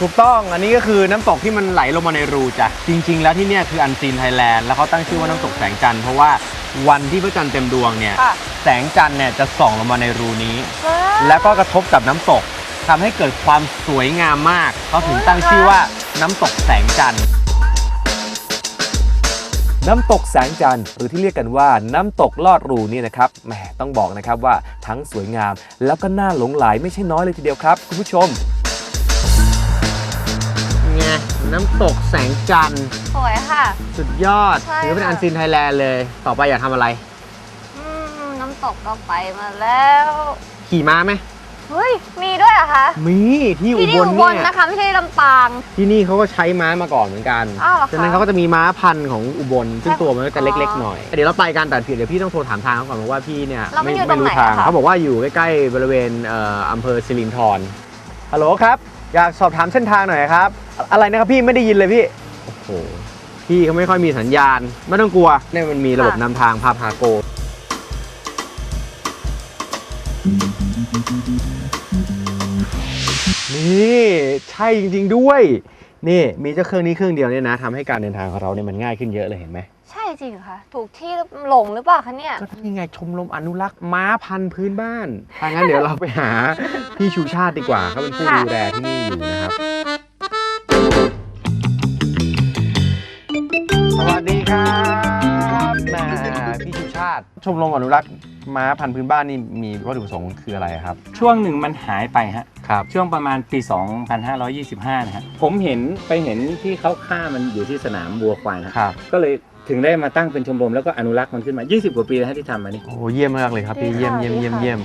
ถูกต้องอันนี้ก็คือน้ำตกที่มันไหลลงมาในรูจ้ะจริง ๆ แล้วที่เนี่ยคืออันซีนไทยแลนด์แล้วเขาตั้งชื่อว่าน้ำตกแสงจันทร์เพราะว่าวันที่พระจันทร์เต็มดวงเนี่ยค่ะ แสงจันทร์เนี่ยจะส่องลงมาในรูนี้ ว้าวแล้วก็กระทบกับน้ำตกทำให้เกิดความสวยงามมากเขาถึงตั้งชื่อว่าน้ำตกแสงจันทร์ น้ำตกแสงจันทร์หรือที่เรียกกันว่าน้ำตกลอดรูนี่นะครับแหมต้องบอกนะครับว่าทั้งสวยงาม แล้วก็น่าหลงไหลไม่ใช่น้อยเลยทีเดียวครับ คุณผู้ชมไง น้ำตกแสงจันทร์สวยค่ะ สุดยอดใช่ถือเป็นค่ะ อันซีนไทยแลนด์เลย ต่อไปอยากทำอะไร อืมน้ำตกก็ไปมาแล้ว ขี่ม้าไหมเฮ้ย มีด้วยเหรอะคะมีที่อุที่บนี่ลอุบลเนี่ยนะคะไม่ใช่ลำปาง ที่นี่เขาก็ใช้ม้ามาก่อนเหมือนกันอ้าวเหรอคะฉะนั้นเขาก็จะมีม้าพันธุ์ของอุบลซึ่งใช่ตัวมันก็จะเล็กอ๋อๆหน่อยเดี๋ยวเราไปกันแต่เดี๋ยวพี่ต้องโทรถามทางเขาก่อนเพราะว่าพี่เนี่ยแล้วมันอยู่ตรงรู้ไหนทางอะคะ เขาบอกว่าอยู่ใกล้ๆบริเวณเอ่ออำเภอสิรินธรฮัลโหลครับ อยากสอบถามเส้นทางหน่อยครับ อะไรนะครับพี่ไม่ได้ยินเลยพี่ โอ้โห พี่เขาไม่ค่อยมีสัญญาณ ไม่ต้องกลัวเนี่ยมันมีระบบนำทางพาพาโก นี่ ใช่จริง ๆด้วย นี่มีเจ้าเครื่องนี้เครื่องเดียวเนี่ยนะทำให้การเดินทางของเราเนี่ยมันง่ายขึ้นเยอะเลยเห็นไหม ใช่จริงเหรอคะ ถูกที่หลงหรือเปล่าคะเนี่ย ก็นี่ไงชมรมอนุรักษ์ม้าพันธุ์พื้นบ้านถ้างั้นเดี๋ยวเราไปหาพี่ชูชาติดีกว่าเขาเป็นผู้ค่ะดูแลที่นี่อยู่นะครับ สวัสดีครับแหมพี่ชูชาติ ชมรมอนุรักษ์ม้าพันธุ์พื้นบ้านนี่มีวัตถุประสงค์คืออะไรครับ ช่วงหนึ่งมันหายไปฮะ ครับ ช่วงประมาณปี 2525 นะฮะ ผมเห็นไปเห็นที่เขาฆ่ามันอยู่ที่สนามวัวควายนะครับ ก็เลย ถึงได้มาตั้งเป็นชมรมแล้วก็อนุรักษ์มันขึ้นมา 20 กว่าปีแล้วฮะที่ทำมานี่ โอ้โหเยี่ยมมากเลยครับพี่ดีเยี่ยมค่ะเยี่ยมดีเยี่ยมค่ะเยี่ยม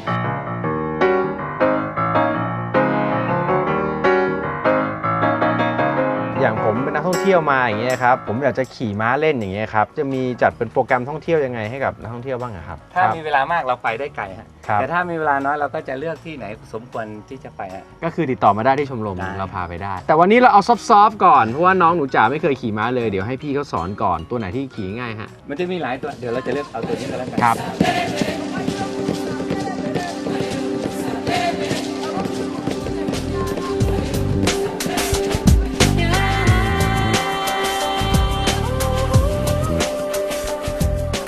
อย่างผมเป็นนักท่องเที่ยวมาอย่างเงี้ยครับผมอยากจะขี่ม้าเล่นอย่างเงี้ยครับจะมีจัดเป็นโปรแกรมท่องเที่ยวยังไงให้กับนักท่องเที่ยวบ้างอะครับถ้าครับมีเวลามากเราไปได้ไกลฮะครับแต่ถ้ามีเวลาน้อยเราก็จะเลือกที่ไหนสมควรที่จะไปฮะ ก็คือติดต่อมาได้ที่ชมรมได้ เราพาไปได้ แต่วันนี้เราเอาซอฟต์ๆก่อนเพราะว่าน้องหนูจ๋าไม่เคยขี่ม้าเลยเดี๋ยวให้พี่เขาสอนก่อนตัวไหนที่ขี่ง่ายฮะ มันจะมีหลายตัวเดี๋ยวเราจะเลือกเอาตัวนี้ก็แล้วกันครับ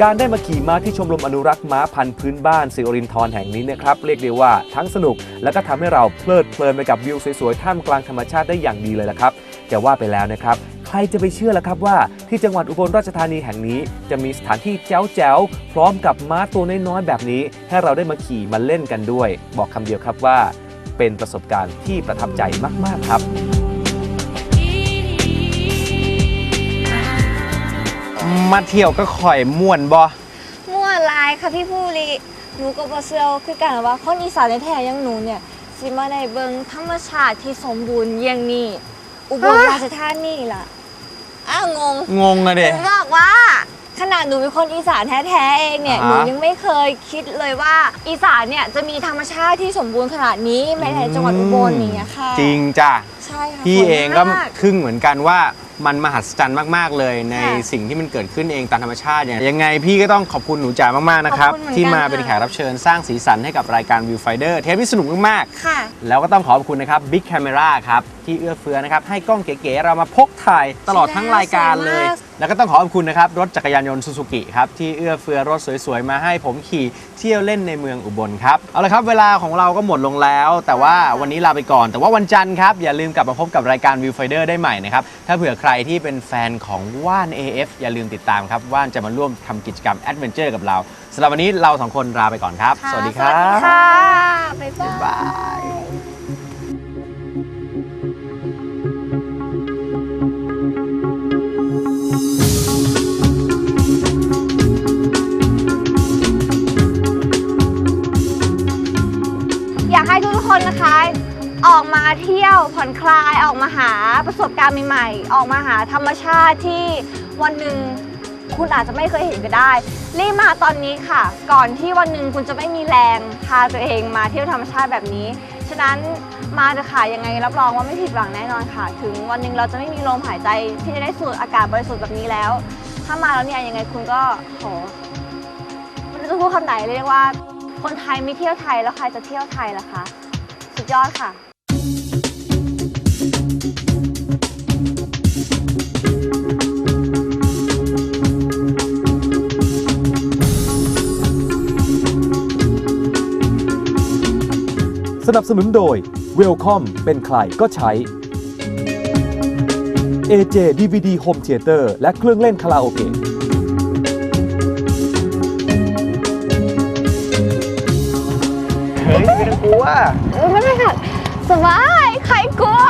การได้มาขี่ม้าที่ชมรมอนุรักษ์ม้าพันธุ์พื้นบ้านสิรินทรแห่งนี้นะครับเรียกได้ว่าทั้งสนุก และก็ทำให้เราเพลิดเพลินไปกับวิวสวยๆท่ามกลางธรรมชาติได้อย่างดีเลยละครับจะว่าไปแล้วนะครับใครจะไปเชื่อล่ะครับว่าที่จังหวัดอุบลราชธานีแห่งนี้ จะมีสถานที่แจ๋วๆพร้อมกับม้าตัวน้อยๆแบบนี้ ให้เราได้มาขี่มาเล่นกันด้วย บอกคำเดียวครับว่า เป็นประสบการณ์ที่ประทับใจมากๆครับ มาเที่ยวก็ข่อยม่วนบ่มั่วลายค่ะพี่ผู้ลีหนูก็บ่เชื่อคือกันว่าคนอีสานแท้ๆอย่างหนูเนี่ยสิมาได้เบิ่งธรรมชาติที่สมบูรณ์อย่างนี้อุบลราชธานีล่ะอ้าวงง งงอะหเด็นูบอกว่า ขนาดหนูเป็นคนอีสานแท้ๆเองเนี่ย อ่าหฮะนูยังไม่เคยคิดเลยว่า อีสานเนี่ยจะมีธรรมชาติที่สมบูรณ์ขนาดนี้แม้แต่จังหวัดอุบลอย่างเงี้ยค่ะจริงจ้ะ ใช่ค่ะพี่สวยเองก็มากครึ่งเหมือนกันว่ามันมหัศจรรย์มาก ๆ เลยในค่ะสิ่งที่มันเกิดขึ้นเองตามธรรมชาติเนี่ยยังไงพี่ก็ต้องขอบคุณหนูจ๋ามาก ๆ นะครับ ขอบคุณเหมือนกันที่มาค่ะเป็นแขกรับเชิญสร้างสีสันให้กับรายการ Viewfinder เทปที่สนุกมากๆค่ะแล้วก็ต้องขอบคุณนะครับ Big Camera ครับ ที่เอื้อเฟื้อนะครับ ให้กล้องเก๋ ๆ เรามาพกถ่ายตลอดทั้งรายการเลยสวยมาก แล้วก็ต้องขอขอบคุณนะครับ รถจักรยานยนต์ซูซูกิครับ ที่เอื้อเฟื้อรถสวยๆ มาให้ผมขี่เที่ยวเล่นในเมืองอุบลครับ เอาละครับ เวลาของเราก็หมดลงแล้ว แต่ว่าวันนี้ลาไปก่อน แต่ว่าวันจันทร์ครับ อย่าลืมกลับมาพบกับรายการ Viewfinder ได้ใหม่นะครับ ถ้าเผื่อใครที่เป็นแฟนของว่าน AF อย่าลืมติดตามครับว่านจะมาร่วมทำกิจกรรมแอดเวนเจอร์กับเราสำหรับวันนี้เราสองคนลาไปก่อนครับค่ะสวัสดีครับสวัสดีค่ะบ๊ายบายบายอย ออกมาเที่ยวผ่อนคลายออกมาหาประสบการณ์ใหม่ๆ ออกมาหาธรรมชาติที่วันหนึ่งคุณอาจจะไม่เคยเห็นก็ได้ รีบมาตอนนี้ค่ะ ก่อนที่วันหนึ่งคุณจะไม่มีแรงพาตัวเองมาเที่ยวธรรมชาติแบบนี้ ฉะนั้นมาเถอะค่ะยังไงรับรองว่าไม่ผิดหวังแน่นอนค่ะ ถึงวันหนึ่งเราจะไม่มีลมหายใจที่จะได้สูดอากาศบริสุทธิ์แบบนี้แล้ว ถ้ามาแล้วเนี่ยยังไงคุณก็โหไม่รู้จะพูดคำไหนเรียกว่า คนไทยไม่เที่ยวไทยแล้วใครจะเที่ยวไทยล่ะคะ สุดยอดค่ะ สนับสนุนโดย Welcome เป็นใครก็ใช้ AJ DVD Home Theater และเครื่องเล่นคาราโอเกะเฮ้ยไม่ต้องกลัว เออไม่เป็นไรค่ะสบาย ใครกลัว